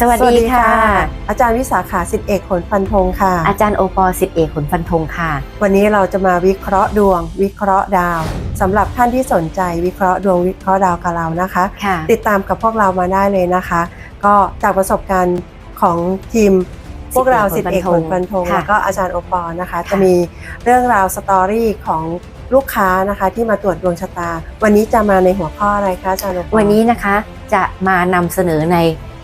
สวัสดีค่ะ อาจารย์วิสาขาสิทธิเอกผลฟันธงค่ะ อาจารย์โอปอสิบเอกขนฟันธงค่ะ วันนี้เราจะมาวิเคราะห์ดวง วิเคราะห์ดาวสำหรับท่านที่สนใจวิเคราะห์ดวงวิเคราะห์ดาวกับเรานะคะค่ะติดตามกับพวกเรามาได้เลยนะคะ ก็จากประสบการณ์ของทีมพวกเราสิสิททธิธิเอเอกกผผลลฟัฟันนธธงงค่ะแล้วก็อาจารย์โอปอนะคะค่ะจะมีเรื่องราวสตอรี่ของลูกค้านะคะที่มาตรวจดวงชะตา วันนี้จะมาในหัวข้ออะไรคะอาจารย์โอปอวันนี้นะคะจะมานำเสนอใน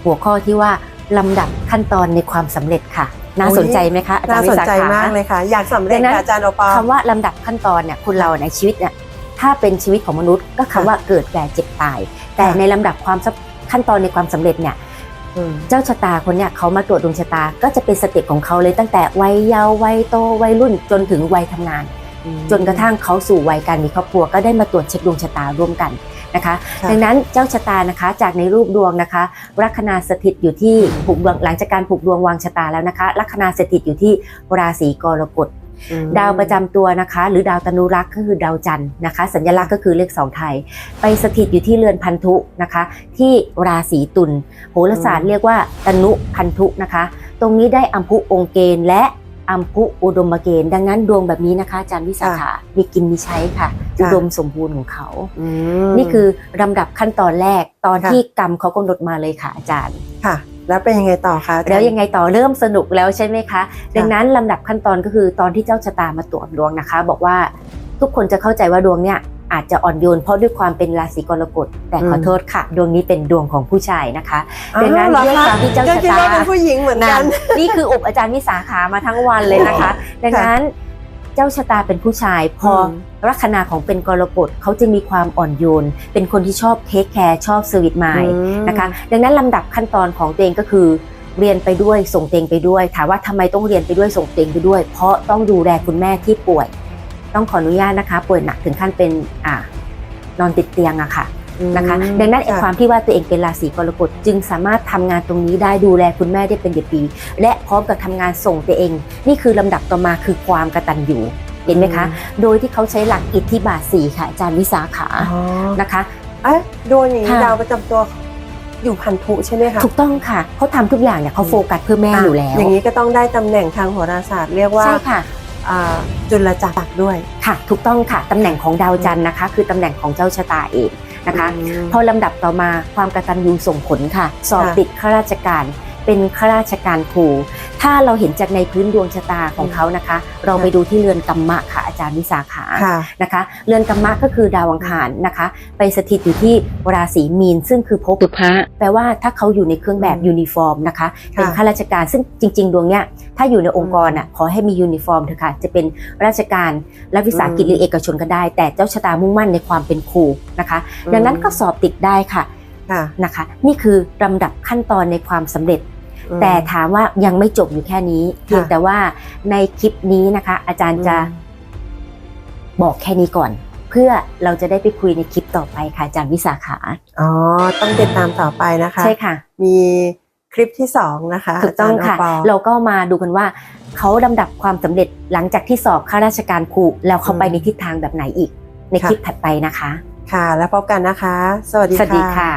หัวข้อที่ว่าลำดับขั้นตอนในความสำเร็จค่ะ น่าสนใจไหมคะอาจารน่าย์วิสนสาใจขา มากเลยค่ะ อยากสำเร็จดังนั้น ค่ะอาจารย์โอปอคำว่าลำดับขั้นตอนเนี่ยคนเราในชีวิตเนี่ยถ้าเป็นชีวิตของมนุษย์ก็คำค่ะว่าเกิดแก่เจ็บตาย แต่ค่ะในลำดับความสับขั้นตอนในความสำเร็จเนี่ยอืม เจ้าชะตาคนเนี่ยเขามาตรวจดวงชะตาก็จะเป็นสเต็ปของเขาเลยตั้งแต่วัยเยาว์วัยโตวัยรุ่นจนถึงวัยทำงาน จนกระทั่งเขาสู่วัยการมีครอบครัวก็ได้มาตรวจเช็คดวงชะตาร่วมกัน นะคะค่ะดังนั้นเจ้าชะตานะคะจากในรูปดวงนะคะลัคนาสถิตอยู่ที่ผูกดวงหลังจากการผูกดวงวางชะตาแล้วนะคะลัคนาสถิตอยู่ที่ราศีกรกฎอืมดาวประจำตัวนะคะ หรือดาวตนุรักษ์ก็คือดาวจันทร์นะคะ สัญลักษณ์ก็คือเลขสองไทย ไปสถิตอยู่ที่เรือนพันธุนะคะ ที่ราศีตุลโหราศาสตร์เรียกว่าตนุพันธุนะคะ ตรงนี้ได้อัมพุองค์เกณฑ์และอัมพุอุดมเกณฑ์ดังนั้นดวงแบบนี้นะคะอาจารย์วิสาขามีกินมีใช้ค่ะ อุดมสมบูรณ์ของเขาอืมนี่คือลำดับขั้นตอนแรกตอนค่ะที่กรรมเขากำหนดมาเลยค่ะอาจารย์ค่ะ แล้วเป็นยังไงต่อคะอาจารแล้วยังไงต่อเริ่มสนุกแล้วใช่ไหมคะ ดังนั้นลำดับขั้นตอนก็คือตอนที่เจ้าชะตามาตรวจดวงนะคะ บอกว่าทุกคนจะเข้าใจว่าดวงเนี่ยอาจจะอ่อนโยนเพราะด้วยความเป็นราศีกรกฎแต่ขอโทษค่ะ ดวงนี้เป็นดวงของผู้ชายนะคะดังนั้นอ้ด้วยความที่เจ้าก็ชะคิดตาว่าเป็นผู้หญิงเหมือนกันนี่คืออบอาจารย์วิสาขามาทั้งวันเลยนะคะ ดังนั้น เจ้าชะตาเป็นผู้ชาย พออมลัคนาของเป็นกรกฎเขาจะมีความอ่อนโยน เป็นคนที่ชอบเทคแคร์ชอบเซอร์วิสมายอืมนะคะดังนั้นลำดับขั้นตอนของตัวเองก็คือเรียนไปด้วยส่งตัวเองไปด้วย ถามว่าทำไมต้องเรียนไปด้วยส่งตัวเองไปด้วย เพราะต้องดูแลคุณแม่ที่ป่วย ต้องขออนุญาตนะคะ ป่วยหนักถึงขั้นเป็นอ่านอนติดเตียงอะค่ะ นะคะ ดังนั้นไอ้ความที่ว่าตัวเองเป็นราศีกรกฎจึงสามารถทำงานตรงนี้ได้ดูแลคุณแม่ได้เป็นเดือนปีและพร้อมกับทำงานส่งตัวเอง นี่คือลำดับต่อมาคือความกตัญญูเห็นไหมคะ โดยที่เขาใช้หลักอิทธิบาทสี่ค่ะอาจารย์วิสาขาอ๋อนะคะเอ๊ะโดนอย่างนี้ค่ะดาวประจำตัวอยู่พันธุใช่ไหมคะถูกต้องค่ะเขาทำทุกอย่างเนี่ยเขาโฟกัสเพื่อแม่อยู่แล้ว อย่างนี้ก็ต้องได้ตำแหน่งทางโหราศาสตร์เรียกว่าใช่ค่ะอ่าจุลจักรด้วยค่ะ ถูกต้องค่ะตำแหน่งของดาวจันทร์นะคะ คือตำแหน่งของเจ้าชะตาเอง นะคะอืมพอลำดับต่อมาความกตัญญูส่งผลค่ะ สอบค่ะติดข้าราชการ เป็นข้าราชการครู ถ้าเราเห็นจากในพื้นดวงชะตาของเขานะคะ เราไปดูที่เรือนกัมมะค่ะอาจารย์วิสาขาค่ะนะคะ เรือนกัมมะก็คือดาวอังคารนะคะ ไปสถิตอยู่ที่ราศีมีน ซึ่งคือภพสุภะแปลว่าถ้าเขาอยู่ในเครื่องแบบอืมยูนิฟอร์มนะคะ เป็นค่ะข้าราชการซึ่งจริง ๆ ดวงเนี้ยถ้าอยู่ในองค์กรอะขอให้มียูนิฟอร์มเถอะค่ะ จะเป็นราชการรัฐวิสาหกิจอืมหรือเอกชนก็ได้ แต่เจ้าชะตามุ่งมั่นในความเป็นครูนะคะ ดังนั้นก็สอบติดได้ค่ะค่ะนะคะ นี่คือลำดับขั้นตอนในความสำเร็จอืม แต่ถามว่ายังไม่จบอยู่แค่นี้เพียงค่ะแต่ว่าในคลิปนี้นะคะ อาจารย์จะบอกแค่นี้ก่อน เพื่อเราจะได้ไปคุยในคลิปต่อไปค่ะอาจารย์วิสาขาอ๋อต้องติดตามต่อไปนะคะ ใช่ค่ะ มีคลิปที่สองนะคะถูกต้องาจารย์ค่ะโปเราก็มาดูกันว่าเขาลำดับความสำเร็จหลังจากที่สอบข้าราชการครูแล้วเขาไปในทิศทางแบบไหนอีก ในคลิปถัดไปนะคะ ค่ะ แล้วพบกันนะคะ สวัสดีสวัสดีค่ะค่ะ